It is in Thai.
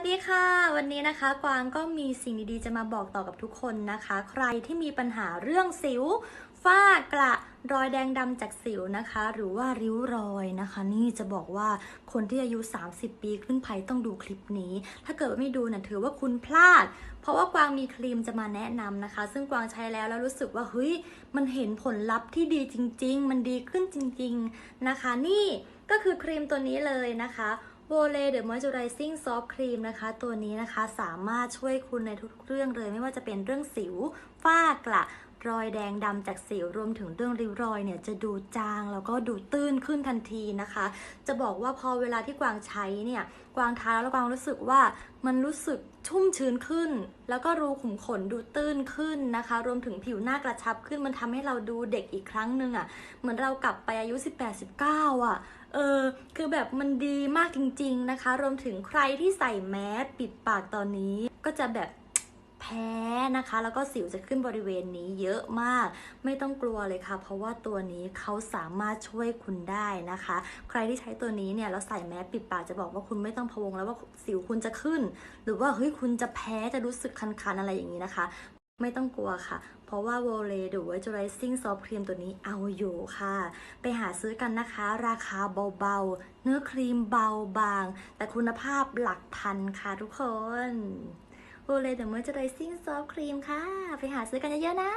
วัสดีค่ะ วันนี้นะคะกวางก็มีสิ่งดีๆจะมาบอกต่อกับทุกคนนะคะ ใครที่มีปัญหาเรื่องสิวฝ้ากระรอยแดงดำจากสิวนะคะ หรือว่าริ้วรอยนะคะ นี่จะบอกว่าคนที่อายุ 30 ปีขึ้นไปต้องดูคลิปนี้ ถ้าเกิดว่าไม่ดูเนี่ยถือว่าคุณพลาด เพราะว่ากวางมีครีมจะมาแนะนำนะคะ ซึ่งกวางใช้แล้วแล้วรู้สึกว่าเฮ้ยมันเห็นผลลัพธ์ที่ดีจริง ๆ มันดีขึ้นจริง ๆนะคะ นี่ก็คือครีมตัวนี้เลยนะคะ โบเลเดอะมอยเจอไรซิ่งซอฟต์ครีมนะคะ ตัวนี้นะคะสามารถช่วยคุณในทุกเรื่องเลย ไม่ว่าจะเป็นเรื่องสิวฝ้ากระ รอยแดงดำจากสิวรวมถึงเรื่องริ้วรอยเนี่ยจะดูจางแล้วก็ดูตื้นขึ้นทันทีนะคะ จะบอกว่าพอเวลาที่กวางใช้เนี่ยกวางทาแล้วกวางรู้สึกว่ามันรู้สึกชุ่มชื้นขึ้น แล้วก็รูขุมขนดูตื้นขึ้นนะคะ รวมถึงผิวหน้ากระชับขึ้นมันทำให้เราดูเด็กอีกครั้งหนึ่งอะ่ะเหมือนเรากลับไปอายุ 18-19อะเออคือแบบมันดีมากจริง ๆนะคะ รวมถึงใครที่ใส่แมสปิดปากตอนนี้ก็จะแบบแพ้ นะคะ แล้วก็สิวจะขึ้นบริเวณนี้เยอะมาก ไม่ต้องกลัวเลยค่ะ เพราะว่าตัวนี้เขาสามารถช่วยคุณได้นะคะ ใครที่ใช้ตัวนี้เนี่ยแล้วใส่แมสปิดปากจะบอกว่าคุณไม่ต้องพะวงแล้วว่าสิวคุณจะขึ้น หรือว่าเฮ้ยคุณจะแพ้จะรู้สึกคันๆอะไรอย่างนี้นะคะไม่ต้องกลัวค่ะ เพราะว่าโวเลหรือว่า Moisturizing Soft Cream ตัวนี้เอาอยู่ค่ะ ไปหาซื้อกันนะคะ ราคาเบาๆ เนื้อครีมเบาบาง แต่คุณภาพหลักพันค่ะทุกคน โบเลเดอร์เมอร์เจอร์ซิ่งซอฟครีมค่ะ ไปหาซื้อกันเยอะๆนะ